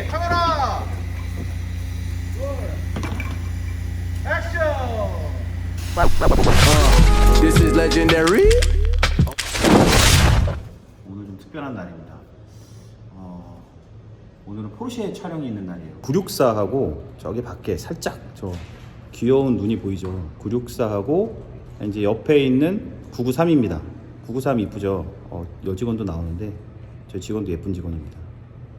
카메라. 액션. This is legendary. 오늘 좀 특별한 날입니다. 어, 오늘은 포르쉐 촬영이 있는 날이에요. 964하고 저기 밖에 살짝 저 귀여운 눈이 보이죠. 964하고 이제 옆에 있는 993입니다. 993 이쁘죠. 어, 여직원도 나오는데 저 직원도 예쁜 직원입니다.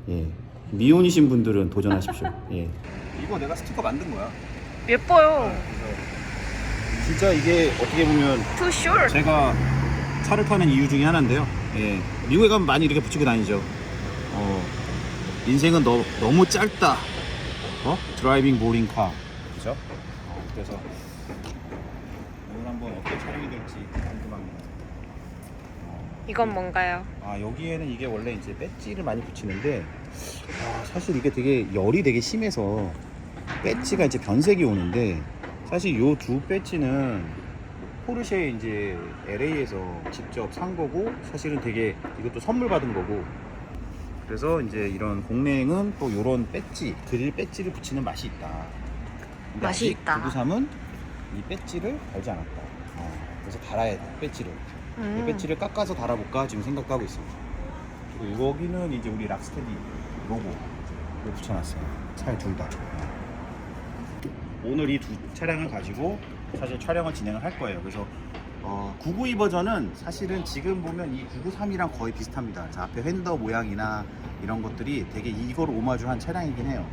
예. 미혼이신 분들은 도전하십시오. 예. 이거 내가 스티커 만든 거야. 예뻐요. 진짜 이게 어떻게 보면 Too short. 제가 차를 타는 이유 중에 하나인데요. 예, 미국에 가면 많이 이렇게 붙이고 다니죠. 어, 인생은 너, 너무 짧다. 어? 드라이빙 보링 카. 그죠? 어, 그래서 오늘 한번 어떻게 촬영이 될지 궁금합니다. 이건 뭔가요? 아 여기에는 이게 원래 이제 배지를 많이 붙이는데 아, 사실 이게 되게 열이 되게 심해서 배지가 이제 변색이 오는데 사실 요 두 배지는 포르쉐 이제 LA에서 직접 산 거고 사실은 되게 이것도 선물 받은 거고 그래서 이제 이런 공랭은 또 요런 배지 그릴 배지를 붙이는 맛이 있다. 근데 맛이 아직 있다. 993은 이 배지를 달지 않았다. 어, 그래서 달아야 돼 배지를. 이 음. 배지를 깎아서 달아볼까 지금 생각하고 있습니다. 그리고 여기는 이제 우리 락스테디 로고를 붙여놨어요. 차에 둘 다. 오늘 이 두 차량을 가지고 사실 촬영을 진행을 할 거예요. 그래서 어, 992 버전은 사실은 지금 보면 이 993이랑 거의 비슷합니다. 자, 앞에 휀더 모양이나 이런 것들이 되게 이걸 오마주한 차량이긴 해요.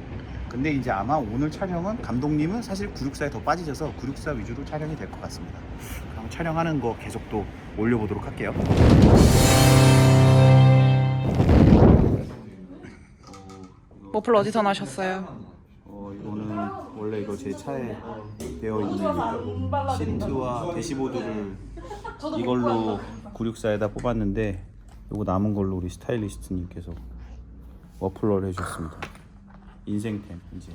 근데 이제 아마 오늘 촬영은 감독님은 사실 964에 더 빠지셔서 964 위주로 촬영이 될 것 같습니다. 촬영하는 거 계속 또 올려보도록 할게요. 머플 어디서 나셨어요? 어, 이거는 원래 이거 제 차에 되어 있는 시트와 대시보드를 이걸로 964에다 뽑았는데 이거 남은 걸로 우리 스타일리스트님께서 머플러를 해주셨습니다. 인생템 이제.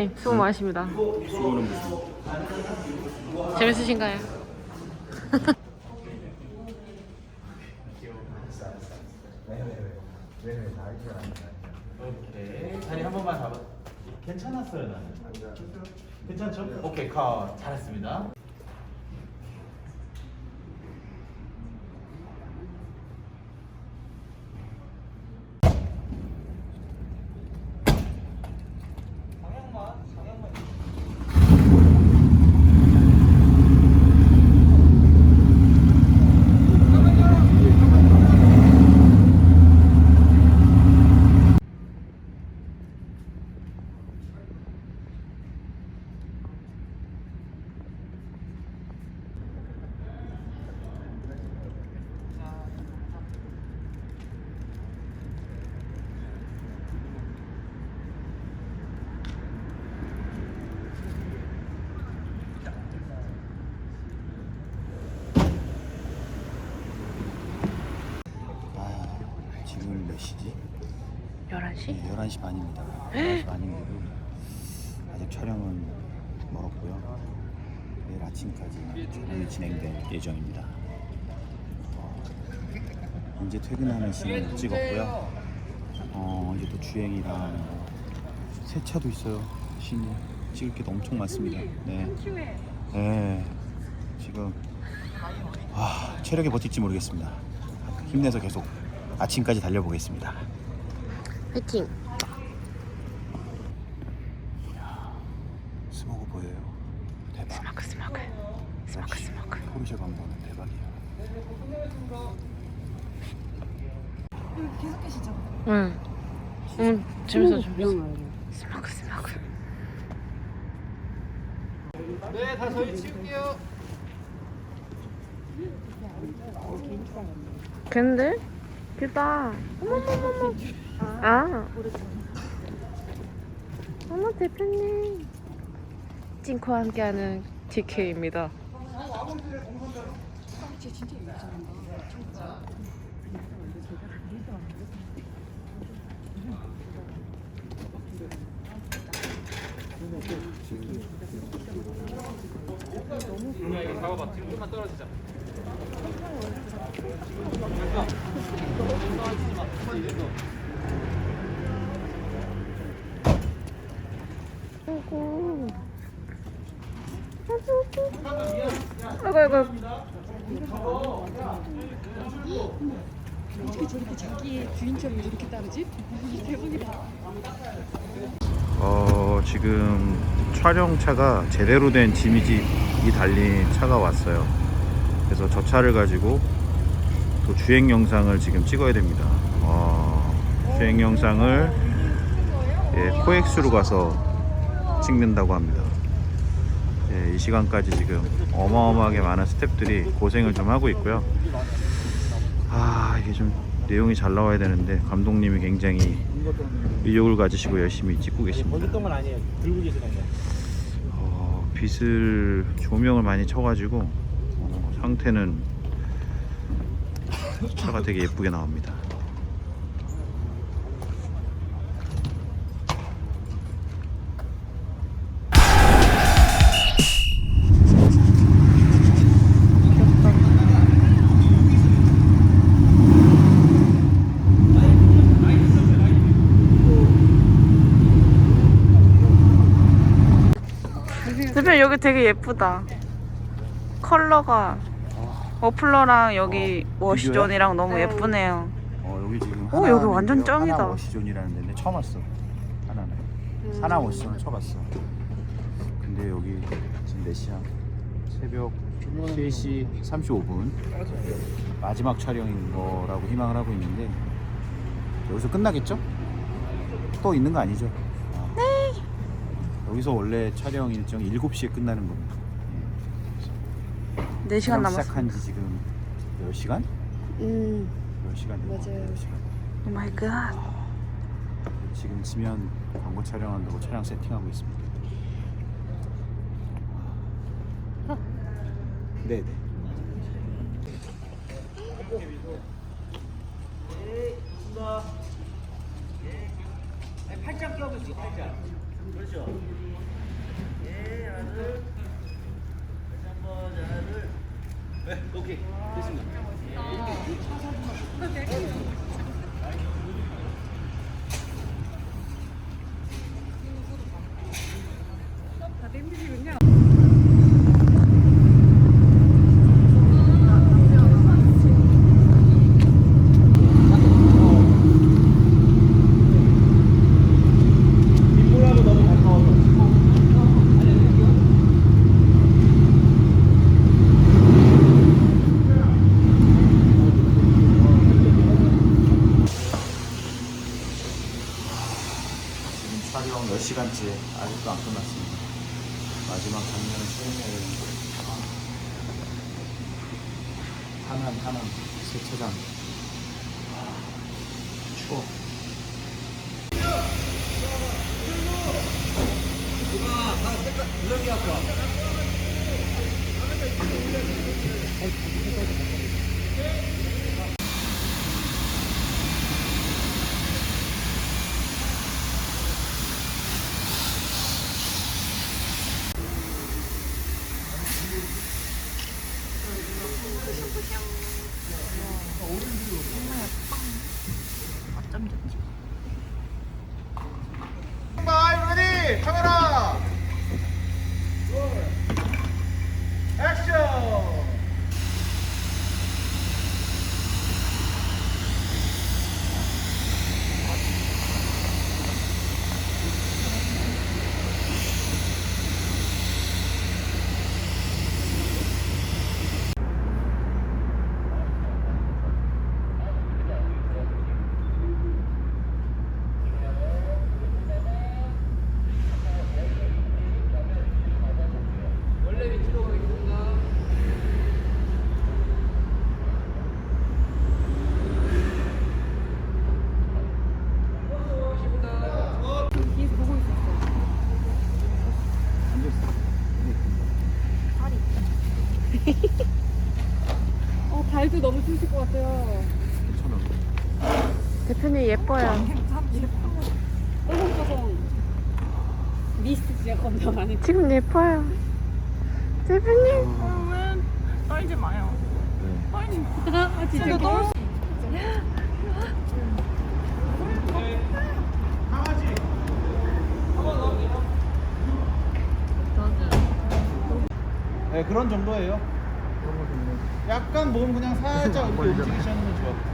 대표님 수고 많으십니다. 수고는 무슨? 재밌으신가요? 오케이 자리 한 번만 잡아 괜찮았어요 나는 괜찮죠? 오케이 컷 잘했습니다 아 지금 몇 시지? 11시? 네, 11시 반입니다. 11시 반인데도 아직 촬영은 멀었고요. 내일 아침까지 촬영이 진행될 예정입니다. 어, 이제 퇴근하는 시간을 찍었고요. 어, 이제 또 주행이랑 새 차도 있어요. 신이 찍을 게 엄청 많습니다. 네. 네. 지금 아, 체력이 버틸지 모르겠습니다. 힘내서 계속 아침까지 달려보겠습니다. 화이팅! 스모그 보여요. 대박. 스모크 스모크 스모크 스모크 포르쉐 감독은 대박이야. 응. 응 재밌어 재밌어 스모크 스모크 네, 다 저희 치울게요. 근데? 길다 어머머머머 아 어머 대표님 찡코 함께하는 DK입니다. 아이고. 아이고 아이고. 어떻게 저렇게 자기 주인처럼 이렇게 따르지? 대박이다. 어, 지금 촬영차가 제대로 된 지미집이 달린 차가 왔어요. 그래서 저 차를 가지고 또 주행 영상을 지금 찍어야 됩니다. 어, 주행 영상을 예, 코엑스로 가서 찍는다고 합니다. 예, 이 시간까지 지금 어마어마하게 많은 스탭들이 고생을 좀 하고 있고요. 아, 이게 좀 내용이 잘 나와야 되는데 감독님이 굉장히 의욕을 가지시고 열심히 찍고 계십니다. 어, 빛을 조명을 많이 쳐가지고 어, 상태는 차가 되게 예쁘게 나옵니다. 되게 예쁘다. 컬러가 머플러랑 여기 워시존이랑 너무 예쁘네요. 어, 여기 지금 오, 여기 완전 짱이다. 하나 워시존이라는 데인데 처음 왔어. 하나는 하나 워시존을 쳐봤어. 근데 여기 지금 몇 시야? 새벽 3시 35분 마지막 촬영인 거라고 희망을 하고 있는데 여기서 끝나겠죠? 또 있는 거 아니죠? 네. 여기서 원래 촬영 일정이 7시에 끝나는 겁니다. 4시간 촬영 남았어. 시작한 지 지금 10시간? 음, 10시간 맞아요. 10시간. 오 마이 갓. 지금 지면 광고 촬영한다고 촬영 세팅하고 있습니다. 네 네. 팔짱 껴보시죠. 팔짱. 그렇죠. 예, 하나 둘. 다시 한번 하나 둘. 네, 오케이. 됐습니다. 뒷모라도 너무 가까워서. 지금 촬영 10시간째 아직도 안 끝났습니다. 마지막 장면을 촬영해야 되는데 아, 하남 하남 세차장 아, 추워. 바이 레디 카메라 같아요. 대표님 예뻐요. 뽀송뽀송. 미스트 진짜 겁나 많이. 지금 예뻐요. 대표님. 떨지 마요. 떨지 마. 아, 진짜 떨. 네, 그런 정도예요. 약간 몸 그냥 살짝 이렇게 움직이시면 좋아.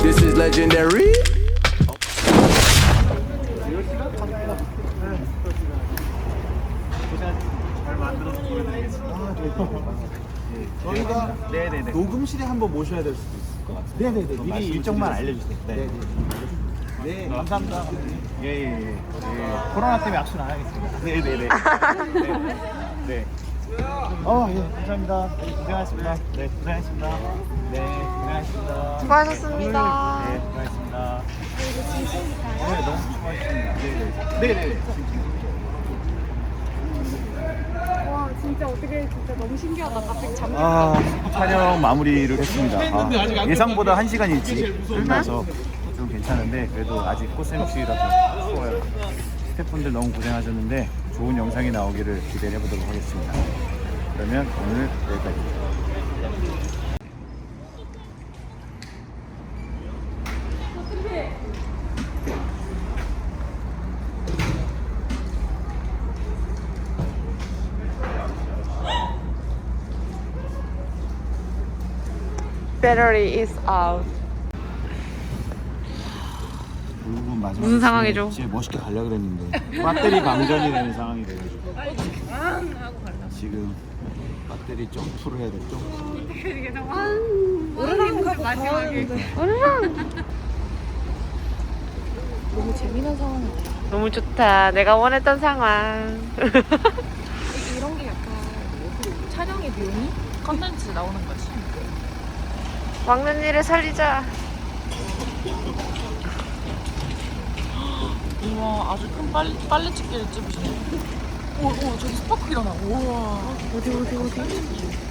This is legendary. 저희가 녹음실에 한번 모셔야 될 수도 있을 것 같아요. 네네네. 미리 일정만 알려주세요. 네. 네, 감사합니다. 예, 예, 예. 예. 코로나 때문에 악수는 안 하겠습니다. 네 네 네. 네. 네. 어, 예, 감사합니다. 네, 고생하셨습니다. 네, 고생하셨습니다. 네, 고생하셨습니다. 수고하셨습니다. 네, 고생하셨습니다. 네, 너무 수고하셨습니다. 네 네. 네 네. 와 진짜 어떻게 진짜 너무 신기하다. 갑자기 잠. 아, 촬영 마무리를 했습니다. 아, 예상보다 한 시간 일찍 끝나서 좀 괜찮은데 그래도 아직 꽃샘추위라서 추워요. 스태프분들 너무 고생하셨는데 좋은 영상이 나오기를 기대해 보도록 하겠습니다. 그러면 오늘 여기까지. Battery is out. 결국은 마지막에 무슨 상황이죠? 진짜 멋있게 가려고 그랬는데 배터리 방전이 되는 상황이 돼가지고 지금 배터리 점프를 해야 될 점프. 오르락 마지막에. 너무 재미난 상황이다. 너무 좋다. 내가 원했던 상황. 이런 게 약간 촬영의 묘미? 컨텐츠 나오는 거지. 막는 일을 살리자. 우와 아주 큰 빨리, 빨리 집게를 찍으시네 오, 오 저기 스파크 일어나 우와 어디 어디 어디?